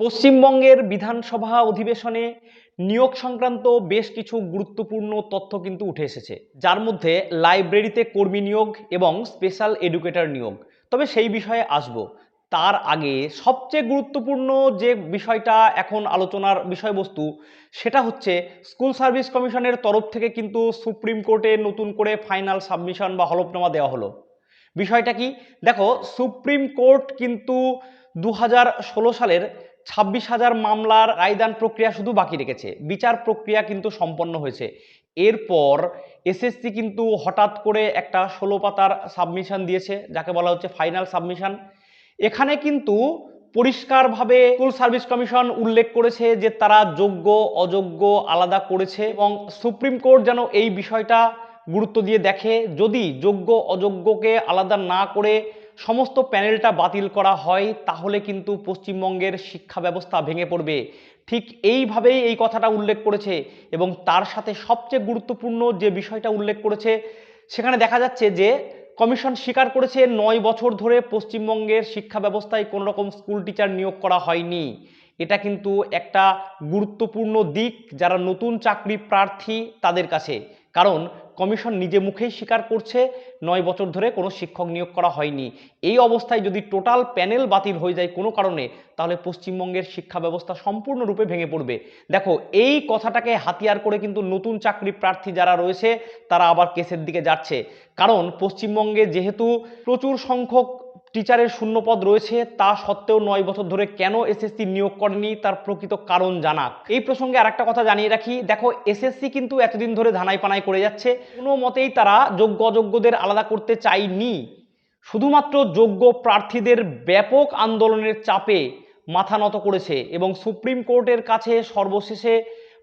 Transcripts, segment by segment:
পশ্চিমবঙ্গের বিধানসভা অধিবেশনে নিয়োগ সংক্রান্ত বেশ কিছু গুরুত্বপূর্ণ তথ্য কিন্তু উঠে এসেছে। যার মধ্যে লাইব্রেরিতে কর্মী নিয়োগ এবং স্পেশাল এডুকেটর নিয়োগ। তবে সেই বিষয়ে আসব। তার আগে সবচেয়ে গুরুত্বপূর্ণ যে বিষয়টা এখন আলোচনার বিষয়বস্তু, সেটা হচ্ছে স্কুল সার্ভিস কমিশনের তরফ থেকে কিন্তু সুপ্রিম কোর্টে নতুন করে ফাইনাল সাবমিশন বা হলফনামা দেওয়া হলো। বিষয়টা কি? দেখো, সুপ্রিম কোর্ট কিন্তু দু হাজার ষোলো সালের ছাব্বিশ হাজার মামলার রায়দান প্রক্রিয়া শুধু বাকি রেখেছে। বিচার প্রক্রিয়া কিন্তু সম্পন্ন হয়েছে। এরপর এসএসসি কিন্তু হঠাৎ করে একটা ষোলো পাতার সাবমিশন দিয়েছে, যাকে বলা হচ্ছে ফাইনাল সাবমিশন। এখানে কিন্তু পরিষ্কারভাবে স্কুল সার্ভিস কমিশন উল্লেখ করেছে যে তারা যোগ্য, অযোগ্য আলাদা করেছে এবং সুপ্রিম কোর্ট যেন এই বিষয়টা গুরুত্ব দিয়ে দেখে, যদি যোগ্য, অযোগ্যকে আলাদা না করে সমস্ত প্যানেলটা বাতিল করা হয়, তাহলে কিন্তু পশ্চিমবঙ্গের শিক্ষা ব্যবস্থা ভেঙে পড়বে। ঠিক এইভাবেই এই কথাটা উল্লেখ করেছে এবং তার সাথে সবচেয়ে গুরুত্বপূর্ণ যে বিষয়টা উল্লেখ করেছে, সেখানে দেখা যাচ্ছে যে কমিশন স্বীকার করেছে নয় বছর ধরে পশ্চিমবঙ্গের শিক্ষা ব্যবস্থায় কোনো রকম স্কুল টিচার নিয়োগ করা হয়নি। এটা কিন্তু একটা গুরুত্বপূর্ণ দিক যারা নতুন চাকরি প্রার্থী তাদের কাছে। কারণ কমিশন নিজে মুখেই স্বীকার করছে, নয় বছর ধরে কোনো শিক্ষক নিয়োগ করা হয়নি। এই অবস্থায় যদি টোটাল প্যানেল বাতিল হয়ে যায় কোনো কারণে, তাহলে পশ্চিমবঙ্গের শিক্ষা ব্যবস্থা সম্পূর্ণরূপে ভেঙে পড়বে। দেখো, এই কথাটাকে হাতিয়ার করে কিন্তু নতুন চাকরি প্রার্থী যারা রয়েছে, তারা আবার কেসের দিকে যাচ্ছে। কারণ পশ্চিমবঙ্গে যেহেতু প্রচুর সংখ্যক টিচারের শূন্যপদ রয়েছে, তা সত্ত্বেও নয় বছর ধরে কেন এসএসসি নিয়োগ করেনি তার প্রকৃত কারণ জানাক। এই প্রসঙ্গে আরেকটা কথা জানিয়ে রাখি, দেখো, এসএসসি কিন্তু এতদিন ধরে ধানাই পানাই করে যাচ্ছে, কোনো মতেই তারা যোগ্য অযোগ্যদের আলাদা করতে চায়নি। শুধুমাত্র যোগ্য প্রার্থীদের ব্যাপক আন্দোলনের চাপে মাথা নত করেছে এবং সুপ্রিম কোর্টের কাছে সর্বশেষে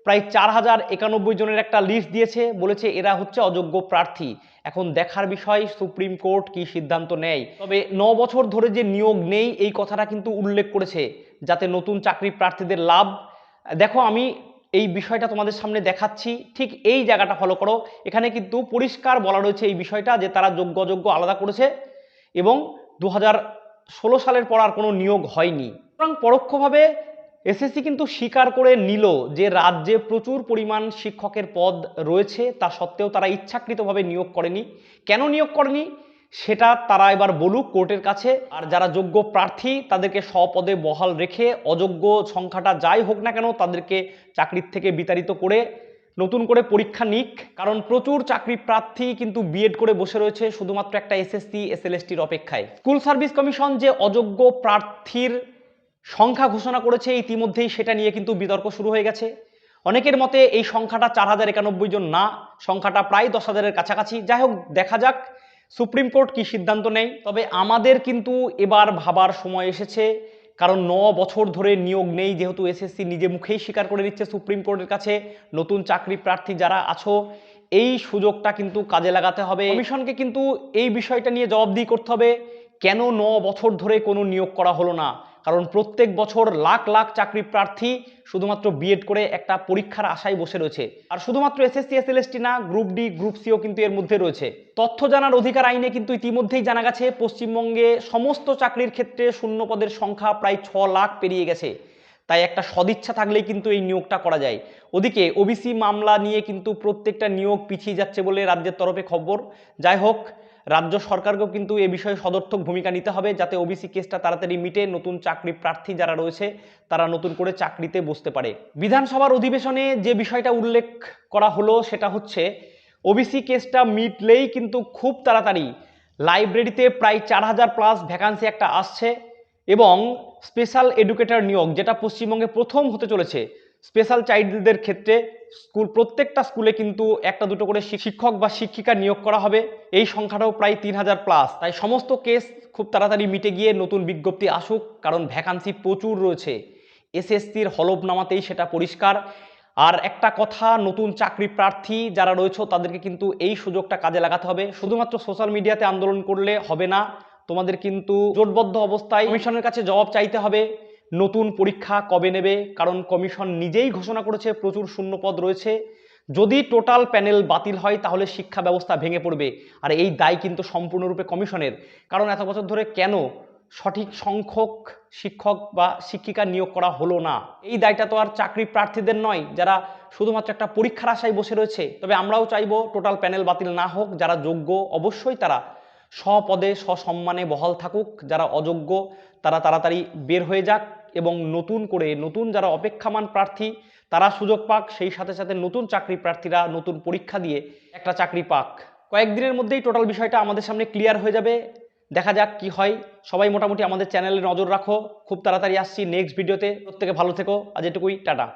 প্রায় চার হাজার একানব্বই জনের একটা লিস্ট দিয়েছে, বলেছে এরা হচ্ছে অযোগ্য প্রার্থী। এখন দেখার বিষয়, সুপ্রিম কোর্ট কি সিদ্ধান্ত নেয়? তবে ন বছর ধরে যে নিয়োগ নেই, এই কথাটা কিন্তু উল্লেখ করেছে, যাতে নতুন চাকরি প্রার্থীদের লাভ। দেখো, আমি এই বিষয়টা তোমাদের সামনে দেখাচ্ছি, ঠিক এই জায়গাটা ফলো করো। এখানে কিন্তু পরিষ্কার বলা রয়েছে এই বিষয়টা, যে তারা যোগ্য অযোগ্য আলাদা করেছে এবং দু সালের পর আর কোনো নিয়োগ হয়নি। সুতরাং পরোক্ষভাবে এসএসসি কিন্তু স্বীকার করে নিল যে রাজ্যে প্রচুর পরিমাণ শিক্ষকের পদ রয়েছে, তা সত্ত্বেও তারা ইচ্ছাকৃতভাবে নিয়োগ করেনি। কেন নিয়োগ করেনি? সেটা তারা এবার বলুক কোর্টের কাছে। আর যারা যোগ্য প্রার্থী, তাদেরকে স্বপদে বহাল রেখে, অযোগ্য সংখ্যাটা যাই হোক না কেন, তাদেরকে চাকরির থেকে বিতাড়িত করে নতুন করে পরীক্ষা নিক। কারণ প্রচুর চাকরি প্রার্থী কিন্তু বিএড করে বসে রয়েছে শুধুমাত্র একটা এসএসসি এসএলএসটির অপেক্ষায়। স্কুল সার্ভিস কমিশন যে অযোগ্য প্রার্থীর সংখ্যা ঘোষণা করেছে, ইতিমধ্যেই সেটা নিয়ে কিন্তু বিতর্ক শুরু হয়ে গেছে। অনেকের মতে এই সংখ্যাটা চার হাজার একানব্বই জন না, সংখ্যাটা প্রায় দশ হাজারের কাছাকাছি। যাই হোক, দেখা যাক সুপ্রিম কোর্ট কি সিদ্ধান্ত নেয়। তবে আমাদের কিন্তু এবার ভাবার সময় এসেছে, কারণ ন বছর ধরে নিয়োগ নেই, যেহেতু এসএসসি নিজে মুখেই স্বীকার করে নিচ্ছে সুপ্রিম কোর্টের কাছে, নতুন চাকরি প্রার্থী যারা আছো, এই সুযোগটা কিন্তু কাজে লাগাতে হবে। কমিশনকে কিন্তু এই বিষয়টা নিয়ে জবাবদিহি করতে হবে, কেন ন বছর ধরে কোনো নিয়োগ করা হলো না? কারণ প্রত্যেক বছর লাখ লাখ চাকরি প্রার্থী শুধুমাত্র বিএড করে একটা পরীক্ষার আশায় বসে রয়েছে। আর শুধুমাত্র এসএসসি এসএলএসটি না গ্রুপ ডি গ্রুপ সিও কিন্তু এর মধ্যে রয়েছে। তথ্য জানার অধিকার আইনে কিন্তু ইতিমধ্যেই জানা গেছে, পশ্চিমবঙ্গে সমস্ত চাকরির ক্ষেত্রে শূন্য পদের সংখ্যা প্রায় ছ লাখ পেরিয়ে গেছে। তাই একটা সদিচ্ছা থাকলেই কিন্তু এই নিয়োগটা করা যায়। ওদিকে ওবিসি মামলা নিয়ে কিন্তু প্রত্যেকটা নিয়োগ পিছিয়ে যাচ্ছে বলে রাজ্যের তরফে খবর। যাই হোক রাজ্য সরকারকেও কিন্তু এ বিষয়ে সদর্থক ভূমিকা নিতে হবে যাতে ওবিসি কেসটা তাড়াতাড়ি মিটে নতুন চাকরি প্রার্থী যারা রয়েছে, তারা নতুন করে চাকরিতে বসতে পারে। বিধানসভার অধিবেশনে যে বিষয়টা উল্লেখ করা হলো সেটা হচ্ছে ওবিসি কেসটা মিটলেই কিন্তু খুব তাড়াতাড়ি লাইব্রেরিতে প্রায় চার হাজার প্লাস ভ্যাকান্সি একটা আসছে এবং স্পেশাল এডুকেটর নিয়োগ, যেটা পশ্চিমবঙ্গে প্রথম হতে চলেছে, স্পেশাল চাইল্ডদের ক্ষেত্রে স্কুল, প্রত্যেকটা স্কুলে কিন্তু একটা দুটো করে শিক্ষক বা শিক্ষিকা নিয়োগ করা হবে। এই সংখ্যাটাও প্রায় তিন হাজার প্লাস তাই সমস্ত কেস খুব তাড়াতাড়ি মিটে গিয়ে নতুন বিজ্ঞপ্তি আসুক, কারণ ভ্যাকান্সি প্রচুর রয়েছে। এসএসসির হলফনামাতেই সেটা পরিষ্কার। আর একটা কথা, নতুন চাকরি প্রার্থী যারা রয়েছে, তাদেরকে কিন্তু এই সুযোগটা কাজে লাগাতে হবে। শুধুমাত্র সোশ্যাল মিডিয়াতে আন্দোলন করলে হবে না। তোমাদের কিন্তু জোটবদ্ধ অবস্থায় কমিশনের কাছে জবাব চাইতে হবে। নতুন পরীক্ষা কবে নেবে? কারণ কমিশন নিজেই ঘোষণা করেছে, প্রচুর শূন্যপদ রয়েছে। যদি টোটাল প্যানেল বাতিল হয়, তাহলে শিক্ষা ব্যবস্থা ভেঙে পড়বে। আর এই দায় কিন্তু সম্পূর্ণরূপে কমিশনের। কারণ এত বছর ধরে কেন সঠিক সংখ্যক শিক্ষক বা শিক্ষিকা নিয়োগ করা হলো না? এই দায়টা তো আর চাকরি প্রার্থীদের নয়, যারা শুধুমাত্র একটা পরীক্ষার আশায় বসে রয়েছে। তবে আমরাও চাইব টোটাল প্যানেল বাতিল না হোক, যারা যোগ্য অবশ্যই তারা স্বপদে সসম্মানে বহাল থাকুক। যারা অযোগ্য, তারা তাড়াতাড়ি বের হয়ে যাক। এবং নতুন করে নতুন যারা অপেক্ষামান প্রার্থী, তারা সুযোগ পাক, সেই সাথে সাথে নতুন চাকরি প্রার্থীরা নতুন পরীক্ষা দিয়ে একটা চাকরি পাক। কয়েকদিনের মধ্যেই টোটাল বিষয়টা আমাদের সামনে ক্লিয়ার হয়ে যাবে। দেখা যাক কি হয়। সবাই মোটামুটি আমাদের চ্যানেলে নজর রাখো। খুব তাড়াতাড়ি আসছি নেক্সট ভিডিওতে প্রত্যেকে ভালো থেকো। আজ এটুকুই। টাটা।